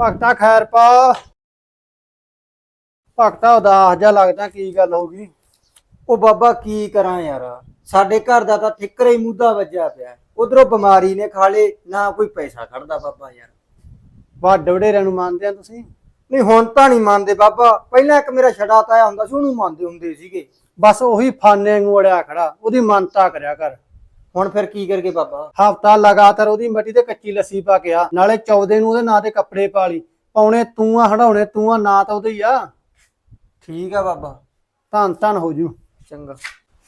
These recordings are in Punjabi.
ਭਗਤਾ ਖੈਰ ਪਾ। ਭਗਤਾ ਉਦਾਸ ਜਿਹਾ ਲੱਗਦਾ ਕੀ ਗੱਲ ਹੋ ਗਈ। ਉਹ ਬਾਬਾ ਕੀ ਕਰਾਂ ਯਾਰ? ਸਾਡੇ ਘਰ ਦਾ ਤਾਂ ਠਿੱਕਰੇ ਹੀ ਮੁੱਦਾ ਵੱਜਿਆ ਪਿਆ। ਉਧਰੋਂ ਬਿਮਾਰੀ ਨੇ ਖਾ ਲੇ ਨਾ ਕੋਈ ਪੈਸਾ ਖੜਦਾ ਬਾਬਾ ਯਾਰ। ਵੱਡ ਵਡੇਰਿਆਂ ਨੂੰ ਮੰਨਦੇ ਆ ਤੁਸੀਂ? ਨਹੀਂ ਹੁਣ ਤਾਂ ਨਹੀਂ ਮੰਨਦੇ ਬਾਬਾ। ਪਹਿਲਾਂ ਇੱਕ ਮੇਰਾ ਛੜਾ ਤਾਇਆ ਹੁੰਦਾ ਸੀ ਉਹਨੂੰ ਮੰਨਦੇ ਹੁੰਦੇ ਸੀਗੇ। ਬਸ ਉਹੀ ਫਾਨੇ ਨੂੰ ਅੜਿਆ ਖੜਾ। ਉਹਦੀ ਮੰਨਤਾ ਕਰਿਆ ਕਰ। ਹੁਣ ਫਿਰ ਕੀ ਕਰਗੇ ਬਾਬਾ? ਹਫਤਾ ਲਗਾਤਾਰ ਉਹਦੀ ਮੱਟੀ ਤੇ ਕੱਚੀ ਲੱਸੀ ਪਾ ਕੇ ਆ। ਨਾਲੇ ਚੌਦੇ ਨੂੰ ਉਹਦੇ ਨਾਂ ਤੇ ਕੱਪੜੇ ਪਾ ਲਈ। ਪਾਉਣੇ ਤੂੰ ਆ ਹੜਾਉਣੇ ਤੂੰ ਆ ਨਾਂ ਤਾਂ ਉਹਦੇ ਹੀ ਆ। ਠੀਕ ਆ ਬਾਬਾ। ਧੰਨ ਧੰਨ ਹੋ ਜੂ। ਚੰਗਾ।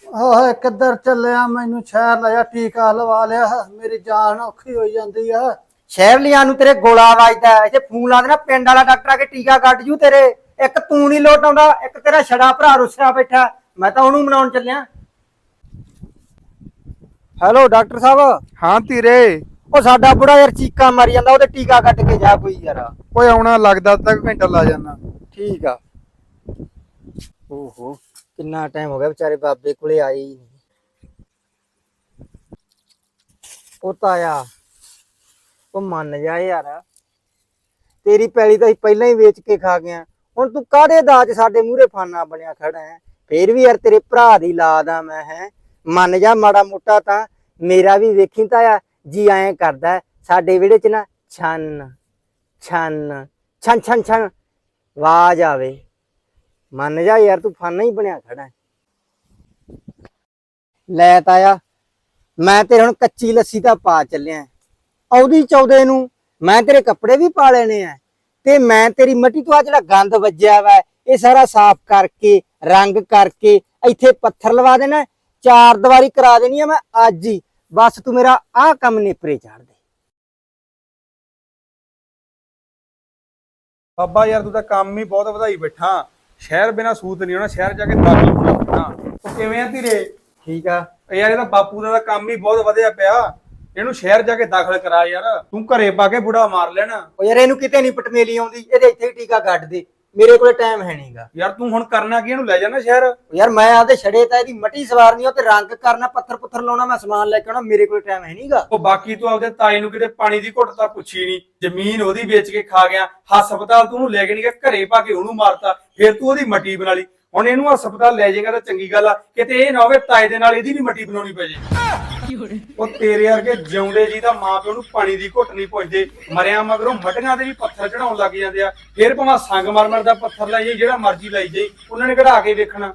ਓਏ ਕਿੱਧਰ ਚੱਲਿਆ? ਮੈਨੂੰ ਸ਼ਹਿਰ ਲਿਆ ਟੀਕਾ ਲਵਾ ਲਿਆ। ਮੇਰੀ ਜਾਨ ਔਖੀ ਹੋਈ ਜਾਂਦੀ ਆ। ਸ਼ਹਿਰ ਲਿਆਂ ਨੂੰ ਤੇਰੇ ਗੋਲਾ ਵੱਜਦਾ। ਇੱਥੇ ਫੋਨ ਲਾ ਦੇਣਾ ਪਿੰਡ ਵਾਲਾ ਡਾਕਟਰ ਆ ਕੇ ਟੀਕਾ ਕੱਟ ਜੂ ਤੇਰੇ। ਇੱਕ ਤੂੰ ਨਹੀਂ ਲੋਟ ਆਉਂਦਾ ਇੱਕ ਤੇਰਾ ਛੜਾ ਭਰਾ ਰੁੱਸਿਆ ਬੈਠਾ। ਮੈਂ ਤਾਂ ਉਹਨੂੰ ਮਨਾਉਣ ਚੱਲਿਆ। ਹੈਲੋ ਡਾਕਟਰ ਸਾਹਿਬ। ਹਾਂ ਧੀਰੇ। ਉਹ ਸਾਡਾ ਬੁੜਾ ਯਾਰ ਚੀਕਾਂ ਮਾਰੀ ਜਾਂਦਾ ਉਹਦੇ ਟੀਕਾ ਕੱਟ ਕੇ ਜਾ ਕੋਈ ਯਾਰ। ਓਏ ਆਉਣਾ ਲੱਗਦਾ ਕੁ ਘੰਟਾ ਲਾ ਜਾਣਾ ਠੀਕ ਆ। ਓਹੋ ਕਿੰਨਾ ਟਾਈਮ ਹੋ ਗਿਆ ਵਿਚਾਰੇ ਬਾਬੇ ਕੋਲੇ ਨਹੀਂ। ਉਹ ਤਾਇਆ ਉਹ ਮੰਨ ਜਾ ਯਾਰ। ਤੇਰੀ ਪੈਲੀ ਤਾਂ ਅਸੀਂ ਪਹਿਲਾਂ ਹੀ ਵੇਚ ਕੇ ਖਾ ਗਿਆ ਹੁਣ ਤੂੰ ਕਾਹਦੇ ਦਾਜ ਸਾਡੇ ਮੂਹਰੇ ਫਾਨਾ ਬਣਿਆ ਖੜਾ ਹੈ? ਫੇਰ ਵੀ ਯਾਰ ਤੇਰੇ ਭਰਾ ਦੀ ਲਾਦ ਆ ਮੈਂ ਹੈ? ਮੰਨ ਜਾ ਮਾੜਾ ਮੋਟਾ ਤਾਂ। ਮੇਰਾ ਵੀ ਵੇਖੀ ਤਾਇਆ ਜੀ ਐਂ ਕਰਦਾ, ਸਾਡੇ ਵਿਹੜੇ 'ਚ ਨਾ ਛੰਨ ਛੰਨ, ਛਨ ਛਨ ਛਨ, ਆਵਾਜ਼ ਆਵੇ। ਮੰਨ ਜਾ ਯਾਰ, ਤੂੰ ਫਾਨਾ ਹੀ ਬਣਿਆ ਖੜਾ ਲੈ ਤਾਇਆ, ਮੈਂ ਤੇਰੇ ਹੁਣ ਕੱਚੀ ਲੱਸੀ ਤਾਂ ਪਾ ਚੱਲਿਆ ਆਉਦੀ ਚੌਦੇ ਨੂੰ ਮੈਂ ਤੇਰੇ ਕੱਪੜੇ ਵੀ ਪਾ ਲੈਣੇ ਆ। ਤੇ ਮੈਂ ਤੇਰੀ ਮੱਟੀ ਤੋਂ ਆ ਜਿਹੜਾ ਗੰਦ ਵੱਜਿਆ ਵਾ, ਇਹ ਸਾਰਾ ਸਾਫ਼ ਕਰਕੇ, ਰੰਗ ਕਰਕੇ, ਇੱਥੇ ਪੱਥਰ ਲਵਾ ਦੇਣਾ, ਚਾਰ ਦੀਵਾਰੀ ਕਰਾ ਦੇਣੀ ਆ ਮੈਂ ਅੱਜ ਹੀ। ਬਸ ਤੂੰ ਮੇਰਾ ਆਹ ਕੰਮ ਨੇਪਰੇ ਚਾੜ ਦੇ। ਬਾਬਾ ਯਾਰ ਤੂੰ ਤਾਂ ਕੰਮ ਹੀ ਬਹੁਤ ਵਧਾਈ ਬੈਠਾ। ਸ਼ਹਿਰ ਬਿਨਾ ਸੂਤ ਨਹੀਂ ਹੋਣਾ ਸ਼ਹਿਰ ਜਾ ਕੇ ਦਾਖਲ ਹੋਣਾ ਪੈਣਾ ਉਹ ਕਿਵੇਂ ਆ ਧੀਰੇ? ਠੀਕ ਆ। ਯਾਰ ਇਹਦਾ ਬਾਪੂ ਦਾ ਤਾਂ ਕੰਮ ਹੀ ਬਹੁਤ ਵਧਿਆ ਪਿਆ। ਇਹਨੂੰ ਸ਼ਹਿਰ ਜਾ ਕੇ ਦਾਖਲ ਕਰਾ ਯਾਰ। ਤੂੰ ਘਰੇ ਪਾ ਕੇ ਬੁੜਾ ਮਾਰ ਲੈਣਾ। ਉਹ ਯਾਰ ਇਹਨੂੰ ਕਿਤੇ ਨਹੀਂ ਪਟਮੇਲੀ ਆਉਂਦੀ। ਇਹਦੇ ਇੱਥੇ ਹੀ ਟੀਕਾ ਕੱਢ ਦੇ। ਮੇਰੇ ਕੋਲੇ ਟਾਈਮ ਹੈ ਨਹੀਂਗਾ ਯਾਰ ਤੂੰ ਹੁਣ ਕਰਨਾ ਕੀ ਇਹਨੂੰ ਲੈ ਜਾਣਾ ਸ਼ਹਿਰ। ਯਾਰ ਮੈਂ ਆਪਦੇ ਛੜੇ ਤਾਂ ਇਹਦੀ ਮੱਟੀ ਸਵਾਰਨੀ ਆ ਤੇ ਰੰਗ ਕਰਨਾ ਪੱਥਰ ਪੁੱਥਰ ਲਾਉਣਾ ਮੈਂ ਸਮਾਨ ਲੈ ਕੇ ਆਉਣਾ ਮੇਰੇ ਕੋਲ ਟਾਈਮ ਹੈ ਨਹੀਂਗਾ ਉਹ ਬਾਕੀ ਤੂੰ ਆਪਦੇ ਤਾਈ ਨੂੰ ਕਿਤੇ ਪਾਣੀ ਦੀ ਘੁੱਟ ਤਾਂ ਪੁੱਛੀ ਨਹੀਂ ਜ਼ਮੀਨ ਉਹਦੀ ਵੇਚ ਕੇ ਖਾ ਗਿਆ ਹਸਪਤਾਲ ਤੂੰ ਉਹਨੂੰ ਲੈ ਕੇ ਨਹੀਂ ਗਿਆ ਘਰੇ ਪਾ ਕੇ ਉਹਨੂੰ ਮਾਰਤਾ ਫਿਰ ਤੂੰ ਉਹਦੀ ਮੱਟੀ ਬਣਾ ਲਈ। ਹੁਣ ਇਹਨੂੰ ਹਸਪਤਾਲ ਲੈ ਜਾਏਗਾ ਤਾਂ ਚੰਗੀ ਗੱਲ ਆ। ਕਿਤੇ ਇਹ ਨਾ ਹੋਵੇ ਤਾਏ ਦੇ ਨਾਲ ਇਹਦੀ ਵੀ ਮੱਟੀ ਬਣਾਉਣੀ ਪੈ ਜੇ। ਉਹ ਤੇਰੇ ਵਰਗੇ ਜਿਉਂਦੇ ਜੀ ਦਾ ਮਾਂ ਪਿਓ ਨੂੰ ਪਾਣੀ ਦੀ ਘੁੱਟ ਨਹੀਂ ਪੁੱਛਦੇ। ਮਰਿਆ ਮਗਰੋਂ ਮਟੀਆਂ ਦੇ ਵੀ ਪੱਥਰ ਚੜਾਉਣ ਲੱਗ ਜਾਂਦੇ ਆ। ਫਿਰ ਭਾਵੇਂ ਸੰਗ ਮਰਮਰ ਦਾ ਪੱਥਰ ਲਾਈਏ ਜਿਹੜਾ ਮਰਜ਼ੀ ਲਾਈ ਜਾਈ ਉਹਨਾਂ ਨੇ ਕਢਾ ਕੇ ਵੇਖਣਾ।